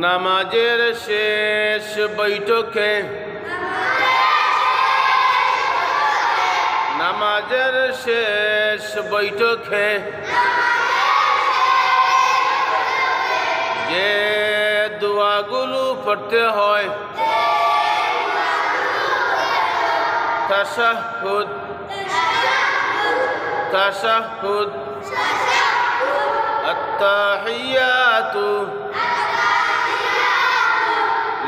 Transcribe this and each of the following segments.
নামাজের শেষ বৈঠকে নামাজের শেষ বৈঠকে যে দোয়াগুলো পড়তে হয় তাশাহুদ তাশাহুদ التحيات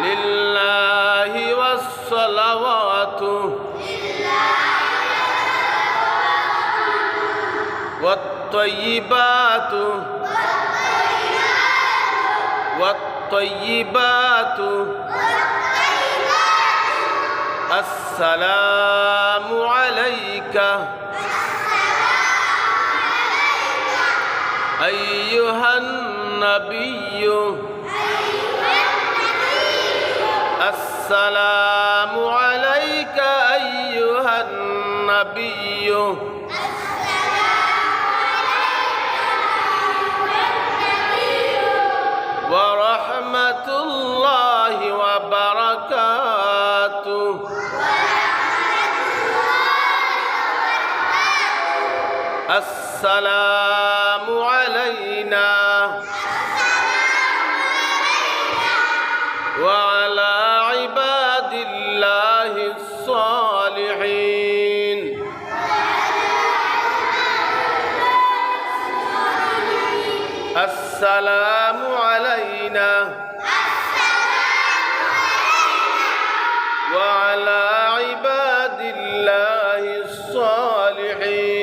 لله والصلوات. والطيبات. والطيبات. السلام عليك. أيها النبي. السلام عليك أيها النبي. ورحمة الله وبركاته. السلام علينا. السلام علينا. وعلى عباد الله الصالحين.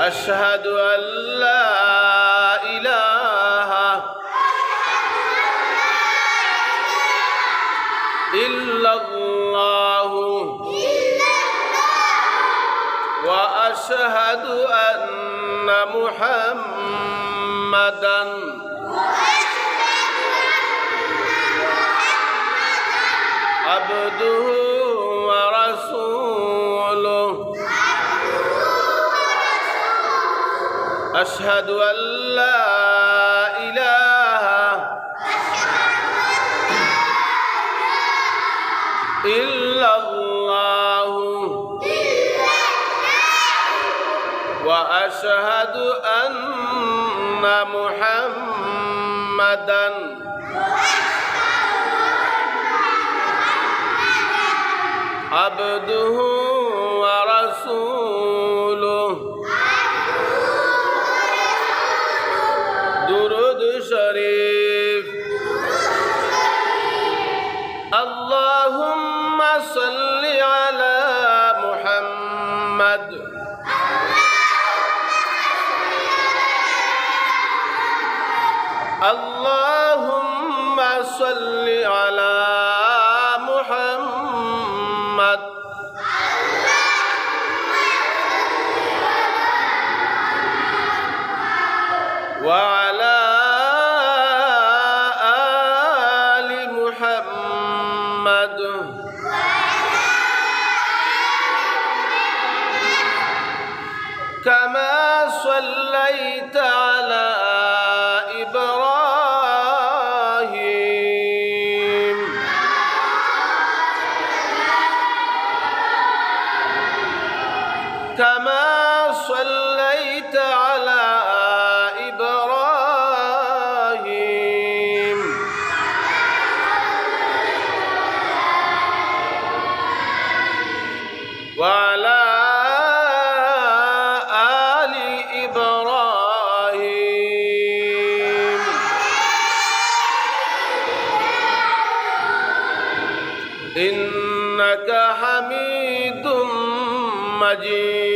أشهد أن لا إله إلا الله. وأشهد أن محمدا عبده ورسوله. أشهد أن لا وأشهد أن محمدا عبده اللهم صل على محمد. وعلى آل محمد. كما صليت إنك حميد مجيد.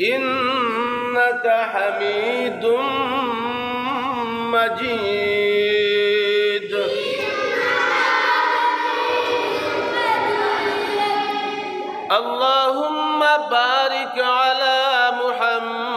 إنك حميد مجيد. اللهم بارك على محمد.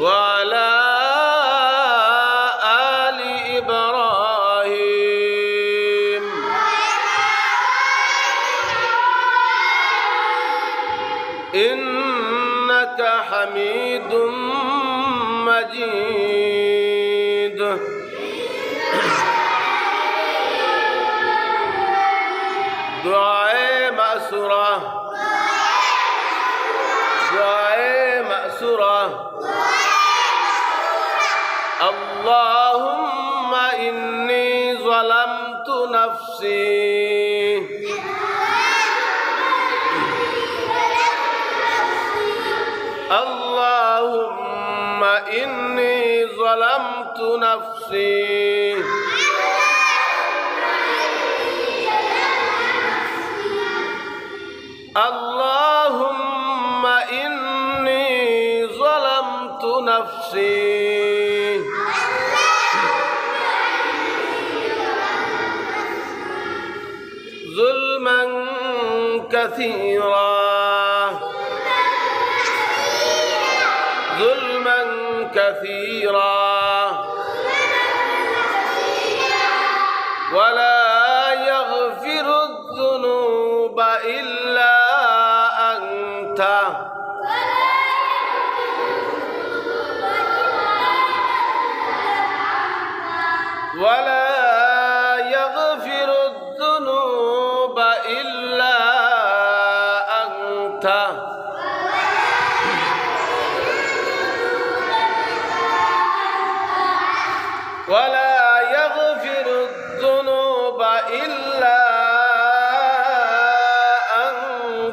وعلى آل إبراهيم. إنك حميد مجيد. دعاء اللهم إني ظلمت نفسي اللهم إني ظلمت نفسي كثيرا. ظلما كثيرا. ولا يغفر الذنوب إلا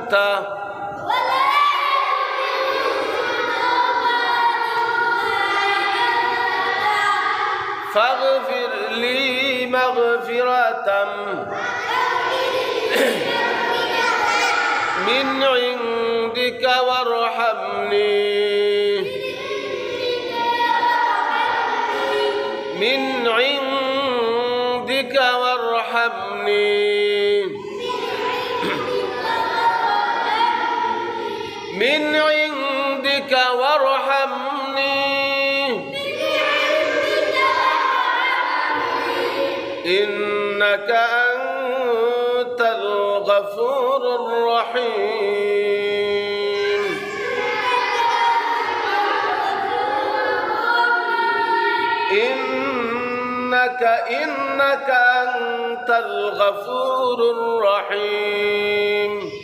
أنت؟ فاغفر لي مغفرة من عندك وارحمني. من عندك وارحمني. إنك أنت الغفور الرحيم. إنك إنك أنت الغفور الرحيم.